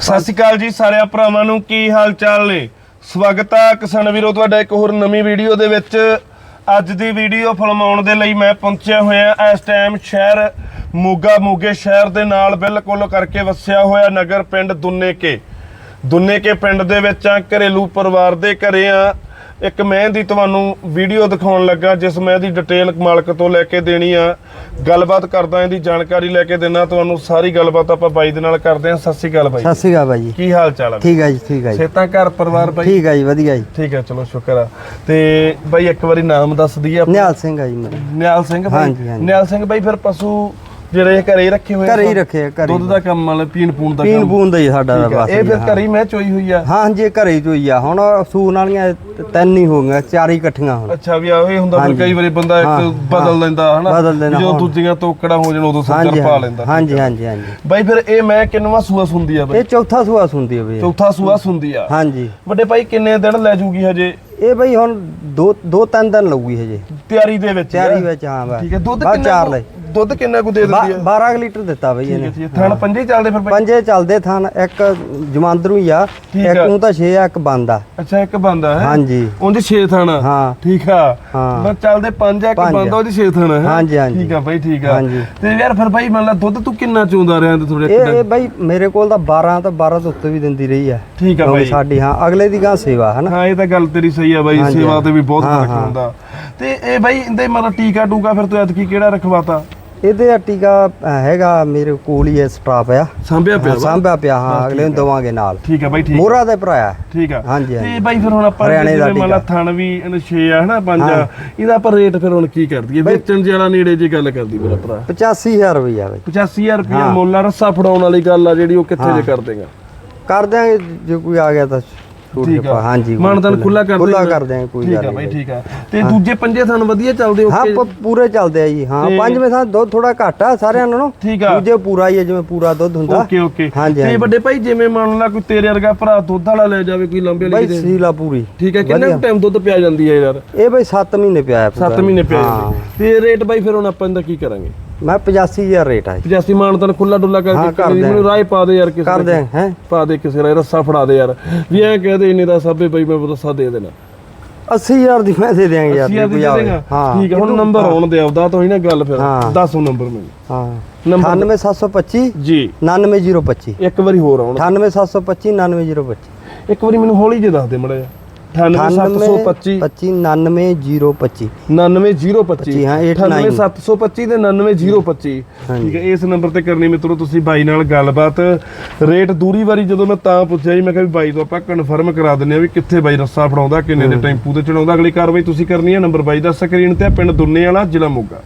ਸਤਿ ਸ਼੍ਰੀ ਅਕਾਲ ਜੀ ਸਾਰਿਆਂ ਭਰਾਵਾਂ ਨੂੰ, ਕੀ ਹਾਲ ਚਾਲ ਨੇ? ਸਵਾਗਤ ਆ ਕਿਸਾਨ ਵੀਰੋ, ਤੁਹਾਡਾ ਇੱਕ ਹੋਰ ਨਵੀਂ ਵੀਡੀਓ ਦੇ ਵਿੱਚ। ਅੱਜ ਦੀ ਵੀਡੀਓ ਫਿਲਮਾਉਣ ਦੇ ਲਈ ਮੈਂ ਪਹੁੰਚਿਆ ਹੋਇਆ ਇਸ ਟਾਈਮ ਸ਼ਹਿਰ ਮੋਗਾ ਮੋਗੇ ਸ਼ਹਿਰ ਦੇ ਨਾਲ ਬਿਲਕੁਲ ਕਰਕੇ ਵਸਿਆ ਹੋਇਆ ਨਗਰ ਪਿੰਡ ਦੁੰਨੇਕੇ। ਦੁੰਨੇਕੇ ਪਿੰਡ ਦੇ ਵਿੱਚ ਆ, ਘਰੇਲੂ ਪਰਿਵਾਰ ਦੇ ਘਰੇ ਆ। ਇੱਕ ਮੈਂ ਦੀ ਤੁਹਾਨੂੰ ਵੀਡੀਓ ਦਿਖਾਉਣ ਲੱਗਾ ਜਿਸ ਮੈਂ ਦੀ ਡਿਟੇਲ ਮਾਲਕ ਤੋਂ ਲੈ ਕੇ ਦੇਣੀ ਆ। ਗੱਲਬਾਤ ਕਰਦਾ ਇਹਦੀ ਜਾਣਕਾਰੀ ਲੈ ਕੇ ਦੇਣਾ ਤੁਹਾਨੂੰ ਸਾਰੀ ਗੱਲਬਾਤ ਆਪਾਂ ਬਾਈ ਦੇ ਨਾਲ ਕਰਦੇ ਹਾਂ। ਸਤਿ ਸ਼੍ਰੀ ਅਕਾਲ ਬਾਈ ਸਤਿ ਸ਼੍ਰੀ ਅਕਾਲ ਬਾਈ ਜੀ। ਕੀ ਹਾਲ ਚਾਲ ਹੈ ਠੀਕ ਹੈ ਜੀ ਠੀਕ ਹੈ ਜੀ। ਸੇਤਾ ਘਰ ਪਰਿਵਾਰ ਬਾਈ? ਠੀਕ ਹੈ ਜੀ ਵਧੀਆ ਜੀ। ਠੀਕ ਹੈ ਚਲੋ ਸ਼ੁਕਰ ਆ। ਤੇ ਬਾਈ ਇੱਕ ਵਾਰੀ ਨਾਮ ਦੱਸ ਦਈਏ। ਨਿਹਾਲ ਸਿੰਘ ਹੈ ਜੀ ਮੇਰਾ। ਨਿਹਾਲ ਸਿੰਘ ਬਾਈ। ਨਿਹਾਲ ਸਿੰਘ ਬਾਈ ਫਿਰ ਪਸ਼ੂ ਜਿਹੜੇ ਘਰੇ ਹੀ ਰੱਖੇ ਹੋਏ ਆ? ਘਰੇ ਹੀ ਰੱਖੇ ਆ, ਘਰੇ ਦੁੱਧ ਦਾ ਕੰਮ ਵਾਲੇ ਪੀਣ ਪੂਣ ਦਾ ਪੀਣ ਕੰਮ। ਪੂਣ ਦਾ ਹੀ ਸਾਡਾ ਦਾ ਆ। ਬਸ ਇਹ ਫਿਰ ਜੀ, ਘਰੇ ਹੀ ਮੈਂ ਚੋਈ ਹੋਈ ਆ? ਹਾਂ ਇਹ ਘਰੇ ਹੀ ਚੋਈ ਆ। ਹੁਣ ਸੂਣ ਵਾਲੀਆਂ ਤਿੰਨ ਹੀ ਹੋ ਗਈਆਂ ਚਾਰ ਹੀ ਇਕੱਠੀਆਂ ਹੁਣ। ਅੱਛਾ ਵੀ ਆਹੋ ਹੁੰਦਾ ਫਿਰ। ਕਈ ਵਾਰੀ ਬੰਦਾ ਇੱਕ ਬਦਲ। ਲੈਂਦਾ ਹਨਾ? ਜਦੋਂ। ਦੂਜੀਆਂ ਤੋਕੜਾ ਹੋ ਜਾਣ ਉਦੋਂ ਸੱਜਰ ਪਾ ਲੈਂਦਾ ਹਾਂਜੀ ਹਾਂਜੀ ਹਾਂਜੀ। ਬਾਈ ਫਿਰ ਇਹ ਮੈਂ ਕਿੰਨਵਾ ਸੂਆ ਸੁੰਦੀ ਆ ਬਾਈ? ਇਹ ਚੌਥਾ ਸੂਆ ਸੁਣਦੀ ਹੋਵੇ ਚੌਥਾ ਸੂਆ ਸੁੰਦੀ ਆ? ਹਾਂਜੀ। ਵੱਡੇ ਭਾਈ ਕਿੰਨੇ ਦਿਨ ਲੈ ਜੂਗੀ ਹਜੇ? ਇਹ ਬਈ ਹੁਣ ਦੋ ਦੋ ਤਿੰਨ ਦਿਨ ਲੱਗੂਗੀ ਹਜੇ। ਤਿਆਰੀ ਦੇ ਵਿੱਚ ਆ? ਤਿਆਰੀ ਵਿੱਚ ਹਾਂ ਬਸ। ਠੀਕ ਹੈ ਦੁੱਧ ਕਿੰਨਾ ਚਾਰ ਲੈ। ਦੁੱਧ ਕਿੰਨਾ ਕੁ ਦੇ ਦਿੰਦੀ ਆ 12 ਲੀਟਰ ਦਿੱਤਾ ਬਈ ਹੈ ਇਹਨੇ। ਹੈ। ਥਣ ਪੰਜੇ ਹੀ ਚੱਲਦੇ ਫਿਰ ਬਾਈ? ਪੰਜੇ ਚੱਲਦੇ ਥਾਨ ਇੱਕ ਜਮਾਂਦਰੂ ਹੀ ਆ ਇੱਕ ਆ। ਨੂੰ ਤਾਂ 6 ਆ ਇੱਕ ਬੰਦ ਆ। ਅੱਛਾ ਇੱਕ ਬੰਦਾ ਹੈ? ਹਾਂਜੀ। ਉਹਦੇ 6 ਥਣ। ਆ ਹਾਂ। ਠੀਕ ਆ। ਹਾਂ। ਬਸ ਚੱਲਦੇ ਪੰਜ ਆ ਇੱਕ ਬੰਦਾ ਉਹਦੀ 6 ਥਣ ਹੈ? ਹਾਂਜੀ, ਹਾਂਜੀ। ਠੀਕ ਆ ਬਾਈ ਠੀਕ ਆ। ਹਾਂਜੀ। ਤੇ ਯਾਰ ਫਿਰ ਬਾਈ ਮੰਨ ਲਾ ਦੁੱਧ ਤੂੰ ਕਿੰਨਾ ਚੋਂਦਾ ਰਿਹਾ ਤੇ ਥੋੜੇ ਇਹ ਬਈ ਮੇਰੇ ਕੋਲ ਤਾਂ 12 ਤਾਂ 12 ਤੋਂ ਉੱਤੇ ਵੀ ਦਿੰਦੀ ਰਹੀ ਆ। ਠੀਕ ਆ ਬਾਈ। ਸਾਡੀ ਹਾਂ ਅਗਲੇ ਦੀ ਗਾਂ ਸੇਵਾ ਹਨਾ? ਹਾਂ ਇਹ ਤਾਂ ਗੱਲ ਤੇਰੀ ਸਹੀ ਆ ਬਾਈ ਸੇਵਾ ਤੇ ਵੀ ਬਹੁਤ ਹਾਂ, ਫ਼ਰਕ ਹਾਂ। ਹੁੰਦਾ। ਤੇ ਇਹ ਬਾਈ ਇਹਦੇ ਮਤਲਬ ਟੀਕਾ ਟੂਕਾ ਫਿਰ ਤੂੰ ਐਤਕੀ ਕਿਹੜਾ ਰਖਵਾਤਾ ਇਹਦੇ ਆ ਟੀਕਾ ਹੈਗਾ ਮੇਰੇ ਕੋਲ ਹੀ ਸਟਾਫ ਆ ਸਾਂਭਿਆ ਪਿਆ ਵਾ? ਸਾਂਭਿਆ ਪਿਆ ਹਾਂ ਅਗਲੇ ਨੂੰ। ਦਵਾਂਗੇ ਨਾਲ ਠੀਕ ਆ ਬਾਈ ਠੀਕ ਆ, ਮੋਹਰਾ ਦੇ ਭਰਾਇਆ ਠੀਕ ਆ ਹਾਂਜੀ, ਤੇ। ਬਾਈ ਫਿਰ ਹੁਣ ਆਪਾਂ ਹਰਿਆਣੇ ਦਾ ਜਿਵੇਂ ਮੰਨ ਲਾ ਟੀਕਾ। ਥਣ ਵੀ 6 ਆ ਹਨਾ 5 ਆ। ਇਹਦਾ ਆਪਾਂ ਰੇਟ ਫਿਰ ਹੁਣ ਕੀ ਕਰ ਦਈਏ ਵੇਚਣ ਜਿਹੜਾ ਨੇੜੇ ਜੀ ਗੱਲ ਕਰਦੀ ਮੇਰਾ ਭਰਾ 85000 ਰੁਪਈਆ ਬਈ 85000 ਰੁਪਏ। ਮੁੱਲ ਆ ਰੱਸਾ ਫੜਾਉਣ ਵਾਲੀ ਗੱਲ ਆ ਜਿਹੜੀ ਉਹ ਕਿੱਥੇ ਜੇ। ਕਰ ਦੇਗਾ ਕਰ ਦਿਆਂਗੇ ਜੇ ਕੋਈ ਆ ਗਿਆ ਤਾਂ ਛੂਟ ਠੀਕ ਕੇ ਪਾ ਆ ਹਾਂਜੀ ਮਾਨਦਾਨ ਖੁੱਲਾ ਕਰ ਖੁੱਲਾ ਦੇਂਗੇ। ਕਰ ਦਿਆਂਗੇ ਕੋਈ ਠੀਕ ਗੱਲ ਆ ਬਾਈ ਨਹੀਂ ਠੀਕ ਆ। ਤੇ ਦੂਜੇ ਪੰਜੇ ਥਣ ਵਧੀਆ ਚੱਲਦੇ ਹਾਂ ਓਕੇ ਪ- ਪੂਰੇ ਚੱਲਦੇ ਆ ਜੀ ਹਾਂ ਤੇ- ਪੰਜਵੇਂ ਥਾਂ ਦੁੱਧ ਥੋੜਾ ਘੱਟ ਆ ਸਾਰਿਆਂ ਨਾਲੋਂ। ਠੀਕ ਆ। ਦੂਜੇ ਪੂਰਾ ਹੀ ਹੈ ਜਿਵੇਂ ਪੂਰਾ ਦੁੱਧ ਹੁੰਦਾ। Okay okay. ਹਾਂਜੀ, ਤੇ ਹਾਂਜੀ। ਵੱਡੇ ਭਾਈ ਜਿਵੇਂ ਮੰਨ ਲਾ ਕੋਈ ਤੇਰੇ ਵਰਗਾ ਭਰਾ ਦੁੱਧ ਵਾਲਾ ਲੈ ਜਾਵੇ ਕੋਈ ਲੰਬੇ ਲਈ ਸੀਲਾ ਪੂਰੀ। ਠੀਕ ਹੈ ਕਿੰਨਾ ਵਧੀਆ। ਟਾਈਮ ਦੁੱਧ ਪਿਆ ਜਾਂਦੀ ਹੈ ਯਾਰ? ਇਹ ਬਈ 7 ਮਹੀਨੇ ਪਿਆ ਹੈ ਪੂਰਾ। 7 ਮਹੀਨੇ ਪਿਆ ਤੇ ਰੇਟ ਬਾਈ ਫਿਰ ਹੁਣ ਆਪਾਂ ਇਹਦਾ ਕੀ ਕਰਾਂਗੇ? ਮੈਂ 85000 ਰੇਟ ਆ ਜੀ 85 ਮਾਨਤਨ ਖੁੱਲਾ ਡੁੱਲਾ ਹਾਂ, ਕਰਕੇ ਕਰ ਦਿਆਂਗੇ। ਮੈਨੂੰ ਰਾਏ ਪਾ ਦੇ ਯਾਰ ਕਿਸੇ ਕਰ ਦਾ। ਦੇ ਹੈ? ਪਾ ਦੇ ਕਿਸੇ ਦਾ ਰੱਸਾ ਫੜਾ ਦੇ ਯਾਰ। ਵੀ ਐ ਕਹਦੇ ਇੰਨੇ ਦਾ ਸਾਬੇ ਬਾਈ ਮੈਂ ਰੱਸਾ ਦੇ ਦੇਣਾ। 80000 ਦੀ ਮੈਂ ਦੇ ਦਿਆਂਗੇ ਯਾਰ ਅਸੀਂ ਦੇ ਦੇਗਾ? ਹਾਂ। ਠੀਕ ਹੈ ਹੁਣ ਨੰਬਰ ਆਉਣ ਦੇ ਆਪਦਾ ਤਾਂ ਹੀ ਨਾ ਗੱਲ ਫਿਰ। ਹਾਂ। ਦੱਸੋ ਨੰਬਰ ਮੈਨੂੰ। ਹਾਂ। ਨੰਬਰ 98725 ਜੀ। 99025 ਇੱਕ ਵਾਰੀ ਹੋਰ ਆਉਣ। 98725 99025 ਇੱਕ ਵਾਰੀ ਮੈਨੂੰ ਹੌਲੀ ਜਿਹਾ ਦੱਸ ਦੇ ਮੜਾ 98725 25 99025 99025 ਹਾਂ, eight nine। 98725 ਤੇ 99025 ਹਾਂਜੀ। ਠੀਕ ਹੈ ਇਸ ਨੰਬਰ ਤੇ ਕਰਨੀ ਮਿੱਤਰੋ ਤੁਸੀਂ ਬਾਈ ਨਾਲ ਗੱਲਬਾਤ। ਰੇਟ ਦੂਰੀ ਵਾਰੀ ਜਦੋਂ ਮੈਂ ਤਾਂ ਪੁੱਛਿਆ ਜੀ ਮੈਂ ਕਿਹਾ ਵੀ ਬਾਈ ਤੋਂ ਆਪਾਂ ਕਨਫਰਮ ਕਰਾ ਦਿੰਨੇ ਆ ਵੀ ਕਿੱਥੇ ਬਾਈ ਰੱਸਾ ਫੜਾਉਂਦਾ ਕਿੰਨੇ ਦੇ ਟੈਂਪੂ ਤੇ ਚੜਾਉਂਦਾ। ਅਗਲੀ ਕਾਰਵਾਈ ਤੁਸੀਂ ਕਰਨੀ ਹੈ। ਨੰਬਰ ਬਾਈ ਦਾ ਸਕਰੀਨ ਤੇ ਪਿੰਡ ਦੁੰਨੇ ਵਾਲਾ ਜ਼ਿਲ੍ਹਾ ਮੋਗਾ।